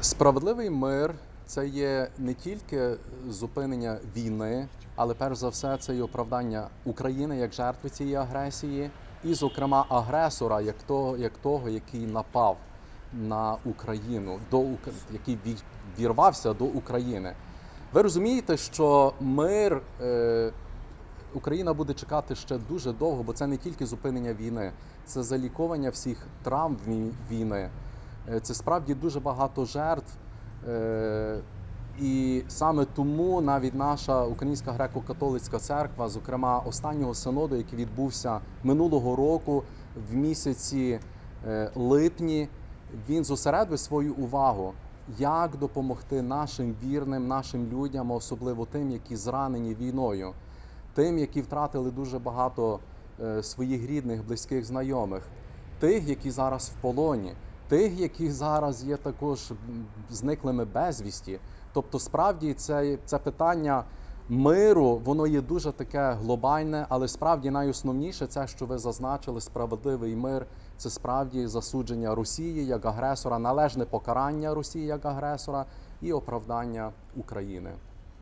Справедливий мир це є не тільки зупинення війни, але перш за все це і оправдання України як жертви цієї агресії, і, зокрема, агресора, як того, як того який напав на Україну, до який ві- вірвався до України. Ви розумієте, що мир е, Україна буде чекати ще дуже довго, бо це не тільки зупинення війни, це заліковання всіх травм війни. Е, Це справді дуже багато жертв. Е, І саме тому навіть наша Українська греко-католицька церква, зокрема останнього синоду, який відбувся минулого року в місяці е, липні, він зосередив свою увагу, як допомогти нашим вірним, нашим людям, особливо тим, які зранені війною, тим, які втратили дуже багато своїх рідних, близьких знайомих, тих, які зараз в полоні, тих, які зараз є також зниклими безвісті. Тобто, справді це, це питання миру, воно є дуже таке глобальне, але справді найосновніше це, що ви зазначили, справедливий мир. Це справді засудження Росії як агресора, належне покарання Росії як агресора і оправдання України.